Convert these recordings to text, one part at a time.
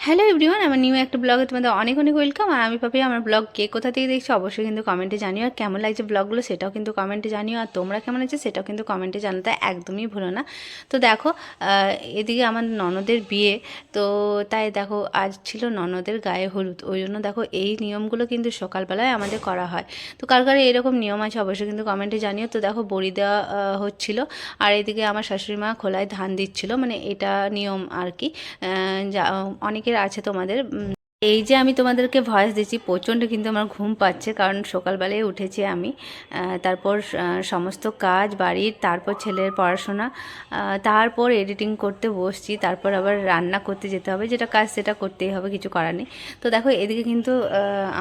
Hello everyone আমার new একটা ব্লগে তোমাদের অনেক অনেক ওয়েলকাম আর আমি পাপি, আমার ব্লগ কে কোথা থেকে দেখছ অবশ্যই কিন্তু কমেন্টে জানিও। আর কেমন লাগছে ব্লগগুলো সেটাও কিন্তু কমেন্টে জানিও। আর তোমরা কেমন আছে সেটাও কিন্তু কমেন্টে জানাতে একদমই ভুলো না। তো দেখো এদিকে আমার ননদের বিয়ে। তো তাই দেখো, আজ ছিল ননদের গায়ে হলুদ। ওই জন্য দেখো, এই নিয়মগুলো কিন্তু সকালবেলায় আমাদের করা হয়। তো কার কার এরকম নিয়ম আছে অবশ্যই কিন্তু কমেন্টে জানিও। তো দেখো, বড়ি দেওয়া হচ্ছিল। আর এদিকে আমার শাশুড়ি মা খোলায় ধান দিচ্ছিল। মানে এটা নিয়ম আর কি। যা আছে তোমাদের এই যে আমি তোমাদেরকে ভয়েস দিচ্ছি, প্রচণ্ড কিন্তু আমার ঘুম পাচ্ছে, কারণ সকালবেলায় উঠেছি আমি। তারপর সমস্ত কাজ বাড়ির তারপর ছেলের পড়াশোনা তারপর এডিটিং করতে বসছি, তারপর আবার রান্না করতে যেতে হবে, যেটা কাজ সেটা করতেই হবে, কিছু করার নেই। তো দেখো, এদিকে কিন্তু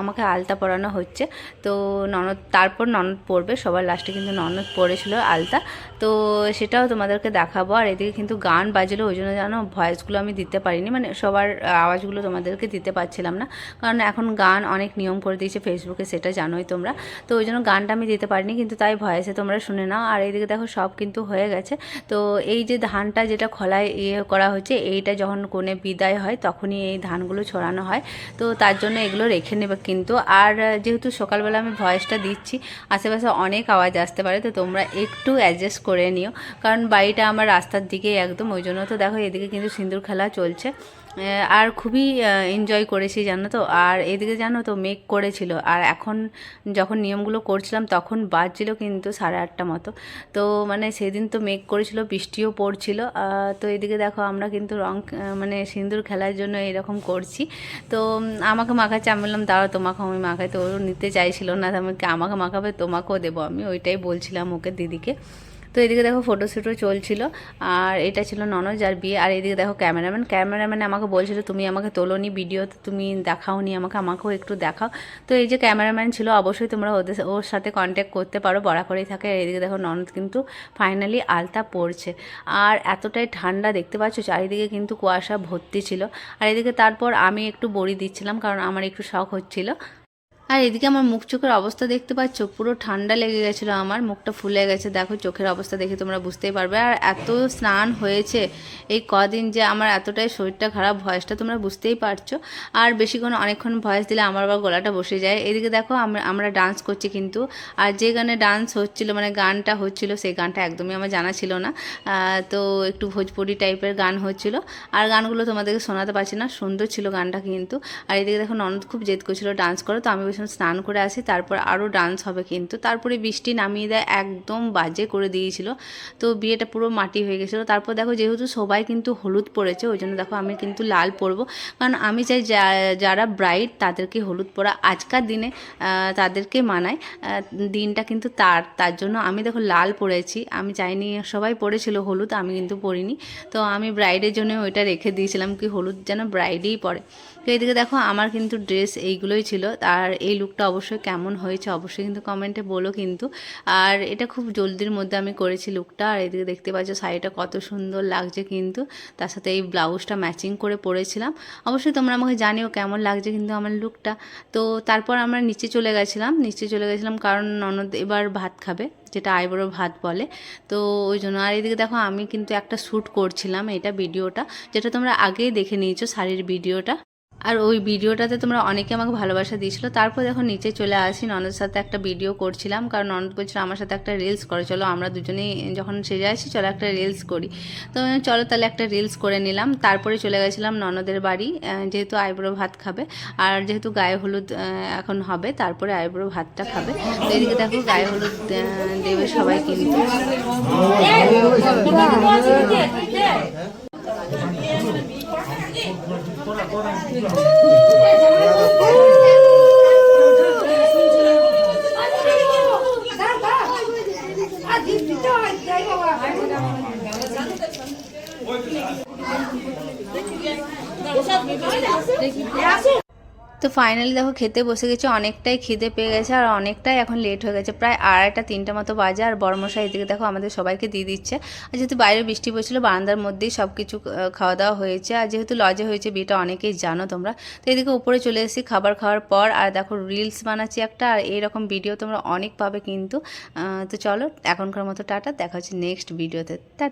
আমাকে আলতা পরানো হচ্ছে। তো ননদ, তারপর ননদ পড়বে সবার লাস্টে কিন্তু ননদ পড়েছিল আলতা। তো সেটাও তোমাদেরকে দেখাবো। আর এদিকে কিন্তু গান বাজলো, ওই জন্য জানো ভয়েসগুলো আমি দিতে পারিনি মানে সবার আওয়াজগুলো তোমাদেরকে দিতে পারছিলাম না। কারণ এখন গান অনেক নিয়ম করে দিয়েছে ফেসবুকে সেটা জানোই তোমরা। তো ওই জন্য গানটা আমি দিতে পারিনি, কিন্তু তাই ভয়েসে তোমরা শুনে নাও। আর এইদিকে দেখো সব কিন্তু হয়ে গেছে। তো এই যে ধানটা যেটা খোলায় ইয়ে করা হচ্ছে, এইটা যখন কোণে বিদায় হয়, তখনই এই ধানগুলো ছড়ানো হয়। তো তার জন্য এগুলো রেখে নেবে কিন্তু। আর যেহেতু সকালবেলা আমি ভয়েসটা দিচ্ছি, আশেপাশে অনেক আওয়াজ আসতে পারে, তো তোমরা একটু অ্যাডজাস্ট করে নিও। কারণ বাড়িটা আমার রাস্তার দিকেই একদম, ওই জন্য তো দেখো এদিকে কিন্তু সিঁদুর খেলা চলছে। আর খুবই এনজয় করেছি জানো তো? আর এদিকে জানো তো মেঘ করেছিল। আর এখন যখন নিয়মগুলো করছিলাম তখন বাজছিল কিন্তু সাড়ে আটটা মতো। তো মানে সেদিন তো মেঘ করেছিল বৃষ্টিও পড়ছিল। তো এদিকে দেখো আমরা কিন্তু রং মানে সিঁদুর খেলার জন্য এরকম করছি। তো আমাকে মাখাচ্ছে আমি বললাম দাঁড়াও তোমাকে আমি মাখাই। তো নিতে চাইছিল না। তো আমি বলি, আমাকে মাখাবে তোমাকেও দেবো। আমি ওইটাই বলছিলাম ওকে দিদিকে। তো এদিকে দেখো ফটোশ্যুটও চলছিল। আর এটা ছিল ননদ যার বিয়ে। আর এদিকে দেখো ক্যামেরাম্যান ক্যামেরাম্যান আমাকে বলছিল তুমি আমাকে তোলোনি ভিডিও তুমি দেখাওনি আমাকে, আমাকেও একটু দেখাও। তো এই যে ক্যামেরাম্যান ছিল, অবশ্যই তোমরা ওদের, ওর সাথে কন্ট্যাক্ট করতে পারো বড়া করেই থাকে। আর এদিকে দেখো ননদ কিন্তু ফাইনালি আলতা পড়ছে আর এতটাই ঠান্ডা দেখতে পাচ্ছ, চারিদিকে কিন্তু কুয়াশা ভর্তি ছিল। আর এদিকে তারপর আমি একটু বড়ি দিচ্ছিলাম, কারণ আমার একটু শখ হচ্ছিল। আর এদিকে আমার মুখ চোখের অবস্থা দেখতে পাচ্ছ, পুরো ঠান্ডা লেগে গেছিল আমার, মুখটা ফুলে গেছে। দেখো, চোখের অবস্থা দেখে তোমরা বুঝতেই পারবে। আর এত স্নান হয়েছে এই কদিন যে আমার এতটাই শরীরটা খারাপ, ভয়েসটা তোমরা বুঝতেই পারছ। আর বেশিক্ষণ অনেকক্ষণ ভয়েস দিলে আমার আবার গলাটা বসে যায়। এদিকে দেখো, আমরা ডান্স করছি কিন্তু। আর যে গানে ডান্স হচ্ছিল মানে গানটা হচ্ছিল, সেই গানটা একদমই আমার জানা ছিল না। তো একটু ভোজপুরি টাইপের গান হচ্ছিল। আর গানগুলো তোমাদেরকে শোনাতে পারছি না, সুন্দর ছিল গানটা কিন্তু। আর এদিকে দেখো, ননদ খুব জেদ করছিল ডান্স করো তো আমি বলছিলাম স্নান করে আসি, তারপর আরও ডান্স হবে কিন্তু। তারপরে বৃষ্টি নামিয়ে দেয়, একদম বাজে করে দিয়েছিল। তো বিয়েটা পুরো মাটি হয়ে গেছিল। তারপর দেখো যেহেতু সবাই কিন্তু হলুদ পরেছে, ওই জন্য দেখো আমি কিন্তু লাল পরবো। কারণ আমি চাই যারা ব্রাইড তাদেরকে হলুদ পরা আজকার দিনে তাদেরকে মানায়। দিনটা কিন্তু তার তার জন্য আমি দেখো লাল পরেছি। আমি চাইনি সবাই পরেছিল হলুদ, আমি কিন্তু পরিনি। তো আমি ব্রাইডের জন্য ওইটা রেখে দিয়েছিলাম কি হলুদ যেন ব্রাইডেই পরে। তো এদিকে দেখো আমার কিন্তু ড্রেস এইগুলোই ছিল। আর এই লুকটা অবশ্যই কেমন হয়েছে অবশ্যই কিন্তু কমেন্টে বলো কিন্তু। আর এটা খুব জলদির মধ্যে আমি করেছি লুকটা আর এদিকে দেখতে পাচ্ছ শাড়িটা কত সুন্দর লাগছে কিন্তু। তার সাথে এই ব্লাউজটা ম্যাচিং করে পরেছিলাম। অবশ্যই তোমরা আমাকে জানিও কেমন লাগছে কিন্তু আমার লুকটা তো তারপর আমরা নিচে চলে গেছিলাম। নিচে চলে গেছিলাম কারণ ননদ এবার ভাত খাবে, যেটা আইবুড়ো ভাত বলে। তো ওই জন্য আর এদিকে দেখো আমি কিন্তু একটা শ্যুট করছিলাম এটা ভিডিওটা, যেটা তোমরা আগেই দেখে নিয়েছো শাড়ির ভিডিওটা। আর ওই ভিডিওটাতে তোমরা অনেকে আমাকে ভালোবাসা দিয়েছিলো। তারপর যখন নিচে চলে আসি, ননদের সাথে একটা ভিডিও করছিলাম, কারণ ননদ বলছিল আমার সাথে একটা রিলস করে, চলো আমরা দুজনেই যখন সেজে আসি, চলো একটা রিলস করি। তো চলো তাহলে একটা রিলস করে নিলাম। তারপরে চলে গেছিলাম ননদের বাড়ি যেহেতু আইব্রো ভাত খাবে, আর যেহেতু গায়ে হলুদ এখন হবে, তারপরে আইব্রো ভাতটা খাবে। তো এদিকে দেখো গায়ে হলুদ দেবে সবাই কিন্তু। দেখি তো ফাইনালি দেখো খেতে বসে গেছে, অনেকটাই খিদে পেয়ে গেছে আর অনেকটাই এখন লেট হয়ে গেছে। প্রায় আড়াইটা, তিনটা মতো বাজে আর বড়মশাই এদিকে দেখো আমাদের সবাইকে দিয়ে দিচ্ছে। আর যেহেতু বাইরে বৃষ্টি পড়ছিল, বারান্দার মধ্যেই সব কিছু খাওয়া দাওয়া হয়েছে। আর যেহেতু লজে হয়েছে, বিয়েটা অনেকেই জানো তোমরা। তো এদিকে উপরে চলে এসেছি খাবার খাওয়ার পর। আর দেখো রিলস বানাচ্ছি একটা, আর এইরকম ভিডিও তোমরা অনেক পাবে কিন্তু। তো চলো এখনকার মতো টাটা, দেখা হচ্ছে নেক্সট ভিডিওতে টা